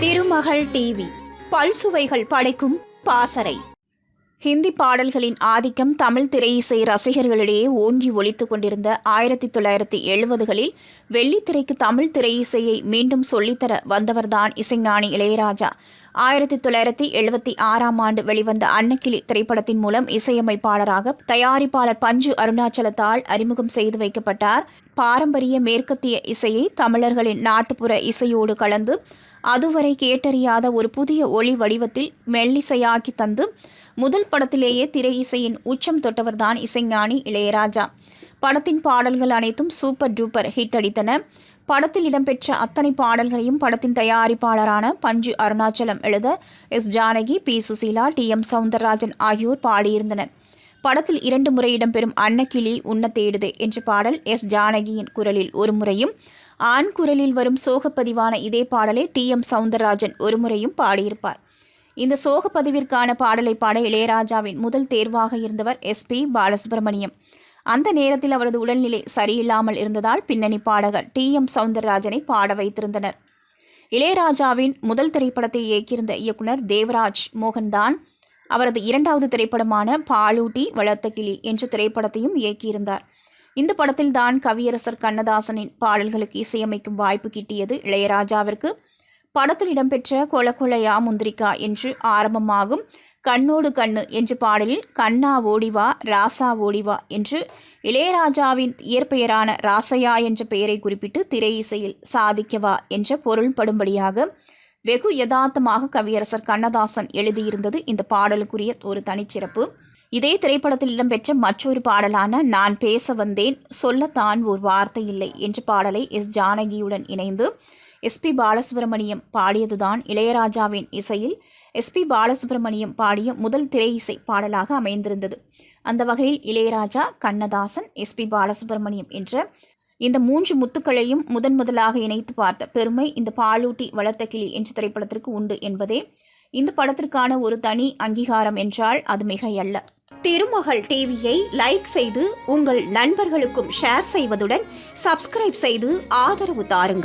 திருமகள் TV. பல்சுவைகள் படைக்கும் பாசறை. ஹிந்தி பாடல்களின் ஆதிக்கம் தமிழ் திரையிசை ரசிகர்களிடையே ஓங்கி ஒலித்துக் கொண்டிருந்த ஆயிரத்தி தொள்ளாயிரத்தி எழுபதுகளில் வெள்ளித்திரைக்கு தமிழ் திரையிசையை மீண்டும் சொல்லித்தர வந்தவர்தான் இசைஞானி இளையராஜா. ஆயிரத்தி தொள்ளாயிரத்தி எழுபத்தி ஆறாம் ஆண்டு வெளிவந்த அன்னக்கிளி திரைப்படத்தின் மூலம் இசையமைப்பாளராக தயாரிப்பாளர் பஞ்சு அருணாச்சலத்தால் அறிமுகம் செய்து வைக்கப்பட்டார். பாரம்பரிய மேற்கத்திய இசையை தமிழர்களின் நாட்டுப்புற இசையோடு கலந்து அதுவரை கேட்டறியாத ஒரு புதிய ஒளி வடிவத்தில் மெல்லிசையாக்கி தந்து முதல் படத்திலேயே திரை இசையின் உச்சம் தொட்டவர்தான் இசைஞானி இளையராஜா. படத்தின் பாடல்கள் அனைத்தும் சூப்பர் டூப்பர் ஹிட் அடித்தன. படத்தில் இடம்பெற்ற அத்தனை பாடல்களையும் படத்தின் தயாரிப்பாளரான பஞ்சு அருணாச்சலம் எழுத S Janaki P Susheela T M Soundararajan ஆகியோர் பாடியிருந்தனர். படத்தில் இரண்டு முறை இடம்பெறும் அன்னக்கிளி உண்ண தேடுதே என்ற பாடல் எஸ் ஜானகியின் குரலில் ஒரு முறையும் ஆண் குரலில் வரும் சோகப்பதிவான இதே பாடலை டி எம் சவுந்தரராஜன் ஒரு முறையும் பாடியிருப்பார். இந்த சோகப்பதிவிற்கான பாடலை பாட இளையராஜாவின் முதல் தேர்வாக இருந்தவர் எஸ் பி பாலசுப்ரமணியம். அந்த நேரத்தில் அவரது உடல்நிலை சரியில்லாமல் இருந்ததால் பின்னணி பாடகர் டி எம் சவுந்தரராஜனை பாட வைத்திருந்தனர். இளையராஜாவின் முதல் திரைப்படத்தை இயக்கியிருந்த இயக்குனர் தேவராஜ் மோகன்தான் அவரது இரண்டாவது திரைப்படமான பாலூட்டி வளர்த்த கிளி என்ற திரைப்படத்தையும் இயக்கியிருந்தார். இந்த படத்தில் தான் கவியரசர் கண்ணதாசனின் பாடல்களுக்கு இசையமைக்கும் வாய்ப்பு கிட்டியது இளையராஜாவிற்கு. படத்தில் இடம்பெற்ற கொல கொலையா முந்திரிக்கா என்று ஆரம்பமாகும். கண்ணோடு கண்ணு என்ற பாடலில் கண்ணா ஓடிவா ராசா ஓடிவா என்று இளையராஜாவின் இயற்பெயரான ராசையா என்ற பெயரை குறிப்பிட்டு திரை இசையில் சாதிக்கவா என்ற பொருள்படும்படியாக வெகு யதார்த்தமாக கவியரசர் கண்ணதாசன் எழுதியிருந்தது இந்த பாடலுக்குரிய ஒரு தனிச்சிறப்பு. இதே திரைப்படத்தில் இடம்பெற்ற மற்றொரு பாடலான நான் பேச வந்தேன் சொல்லத்தான் ஒரு வார்த்தை இல்லை என்ற பாடலை எஸ். ஜானகியுடன் இணைந்து எஸ்பி பாலசுப்ரமணியம் பாடியதுதான் இளையராஜாவின் இசையில் எஸ்பி பாலசுப்ரமணியம் பாடிய முதல் திரை இசை பாடலாக அமைந்திருந்தது. அந்த வகையில் இளையராஜா கண்ணதாசன் எஸ்பி பாலசுப்ரமணியம் என்ற இந்த மூன்று முத்துக்களையும் முதன் முதலாக இணைத்து பார்த்த பெருமை இந்த பாலூட்டி வளர்த்த கிளி என்ற திரைப்படத்திற்கு உண்டு என்பதே இந்த படத்திற்கான ஒரு தனி அங்கீகாரம் என்றால் அது மிகையல்ல. திருமகள் டிவியை லைக் செய்து உங்கள் நண்பர்களுக்கும் ஷேர் செய்வதுடன் சப்ஸ்கிரைப் செய்து ஆதரவு தாருங்கள்.